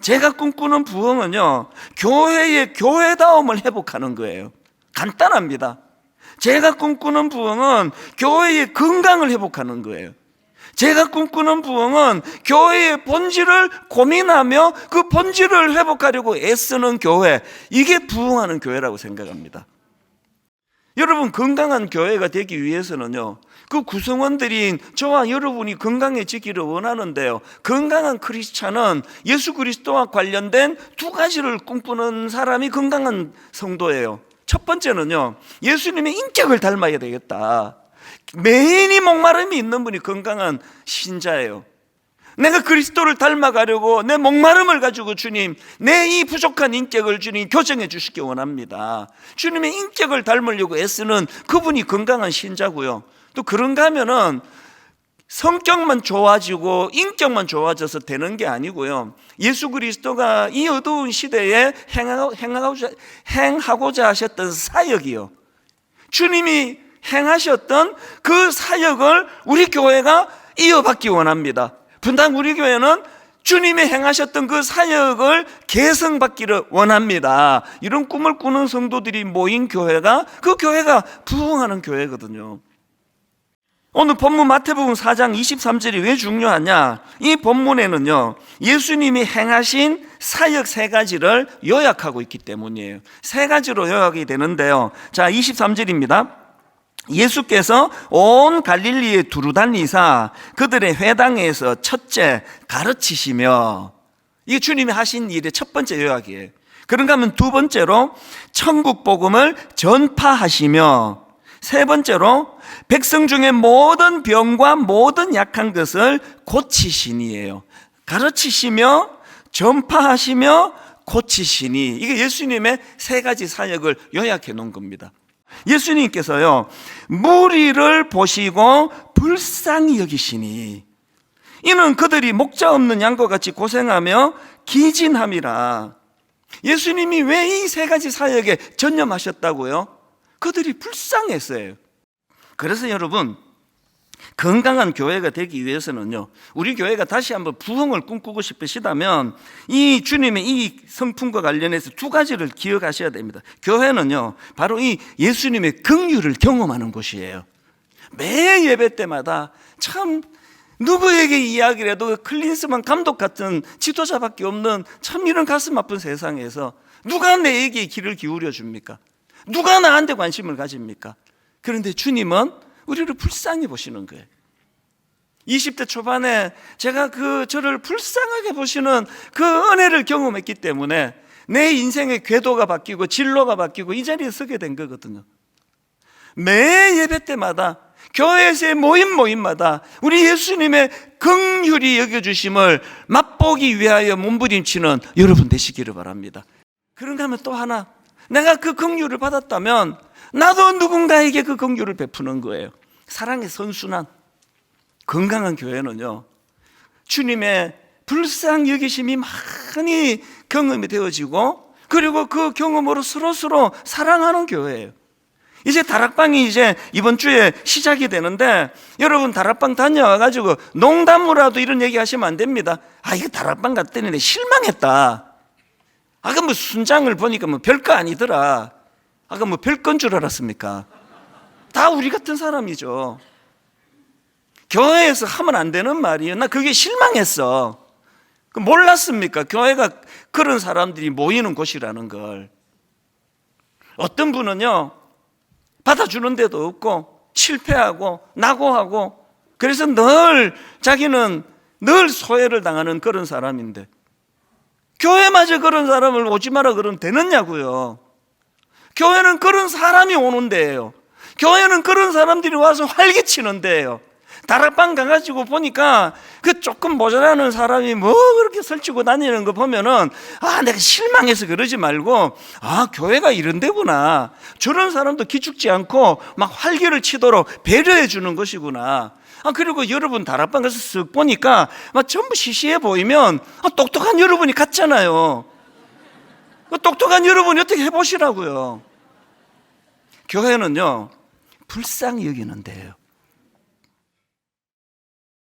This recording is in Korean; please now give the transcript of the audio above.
제가 꿈꾸는 부흥은요, 교회의 교회다움을 회복하는 거예요. 간단합니다. 제가 꿈꾸는 부흥은 교회의 건강을 회복하는 거예요. 제가 꿈꾸는 부흥은 교회의 본질을 고민하며 그 본질을 회복하려고 애쓰는 교회. 이게 부흥하는 교회라고 생각합니다. 여러분, 건강한 교회가 되기 위해서는요, 그 구성원들인 저와 여러분이 건강해지기를 원하는데요. 건강한 크리스찬은 예수 그리스도와 관련된 두 가지를 꿈꾸는 사람이 건강한 성도예요. 첫 번째는요, 예수님의 인격을 닮아야 되겠다. 매인이 목마름이 있는 분이 건강한 신자예요. 내가 그리스도를 닮아가려고 내 목마름을 가지고 주님, 내 이 부족한 인격을 주님 교정해 주시기 원합니다. 주님의 인격을 닮으려고 애쓰는 그분이 건강한 신자고요. 또 그런가 하면은 성격만 좋아지고 인격만 좋아져서 되는 게 아니고요. 예수 그리스도가 이 어두운 시대에 행하고자, 행하고자 하셨던 사역이요. 주님이 행하셨던 그 사역을 우리 교회가 이어받기 원합니다. 분당 우리 교회는 주님이 행하셨던 그 사역을 개성받기를 원합니다. 이런 꿈을 꾸는 성도들이 모인 교회가 그 교회가 부흥하는 교회거든요. 오늘 본문 마태복음 4장 23절이 왜 중요하냐? 이 본문에는요, 예수님이 행하신 사역 세 가지를 요약하고 있기 때문이에요. 세 가지로 요약이 되는데요. 자, 23절입니다. 예수께서 온 갈릴리에 두루 다니사 그들의 회당에서 첫째 가르치시며 이게 주님이 하신 일의 첫 번째 요약이에요. 그런가 하면 두 번째로 천국 복음을 전파하시며 세 번째로 백성 중에 모든 병과 모든 약한 것을 고치시니예요. 가르치시며 전파하시며 고치시니 이게 예수님의 세 가지 사역을 요약해 놓은 겁니다. 예수님께서요 무리를 보시고 불쌍히 여기시니 이는 그들이 목자 없는 양과 같이 고생하며 기진함이라. 예수님이 왜 이 세 가지 사역에 전념하셨다고요? 그들이 불쌍했어요. 그래서 여러분, 건강한 교회가 되기 위해서는요, 우리 교회가 다시 한번 부흥을 꿈꾸고 싶으시다면, 이 주님의 이 성품과 관련해서 두 가지를 기억하셔야 됩니다. 교회는요, 바로 이 예수님의 긍휼을 경험하는 곳이에요. 매 예배 때마다 참 누구에게 이야기를 해도 클린스만 감독 같은 지도자밖에 없는 참 이런 가슴 아픈 세상에서 누가 내에게 귀를 기울여 줍니까? 누가 나한테 관심을 가집니까? 그런데 주님은 우리를 불쌍히 보시는 거예요. 20대 초반에 제가 그 저를 불쌍하게 보시는 그 은혜를 경험했기 때문에 내 인생의 궤도가 바뀌고 진로가 바뀌고 이 자리에 서게 된 거거든요. 매 예배 때마다 교회에서의 모임 모임마다 우리 예수님의 긍휼히 여겨주심을 맛보기 위하여 몸부림치는 여러분 되시기를 바랍니다. 그런가 하면 또 하나 내가 그 긍휼을 받았다면 나도 누군가에게 그 긍휼을 베푸는 거예요. 사랑의 선순환. 건강한 교회는요. 주님의 불쌍 여기심이 많이 경험이 되어지고 그리고 그 경험으로 서로서로 사랑하는 교회예요. 이제 다락방이 이제 이번 주에 시작이 되는데 여러분 다락방 다녀와 가지고 농담으로라도 이런 얘기 하시면 안 됩니다. 아, 이거 다락방 갔더니 실망했다. 아까 뭐 순장을 보니까 뭐 별거 아니더라. 아까 뭐 별건 줄 알았습니까? 다 우리 같은 사람이죠. 교회에서 하면 안 되는 말이에요. 나 그게 실망했어. 그 몰랐습니까? 교회가 그런 사람들이 모이는 곳이라는 걸. 어떤 분은요, 받아주는 데도 없고, 실패하고, 낙오하고, 그래서 늘 자기는 늘 소외를 당하는 그런 사람인데, 교회마저 그런 사람을 오지 마라 그러면 되느냐고요. 교회는 그런 사람이 오는 데예요. 교회는 그런 사람들이 와서 활기치는 데예요. 다락방 가가지고 보니까 그 조금 모자라는 사람이 뭐 그렇게 설치고 다니는 거 보면은 아, 내가 실망해서 그러지 말고 아, 교회가 이런 데구나. 저런 사람도 기죽지 않고 막 활기를 치도록 배려해 주는 것이구나. 아, 그리고 여러분 다락방 가서 쓱 보니까 막 전부 시시해 보이면 아, 똑똑한 여러분이 같잖아요. 그 똑똑한 여러분이 어떻게 해보시라고요. 교회는요, 불쌍히 여기는 데예요.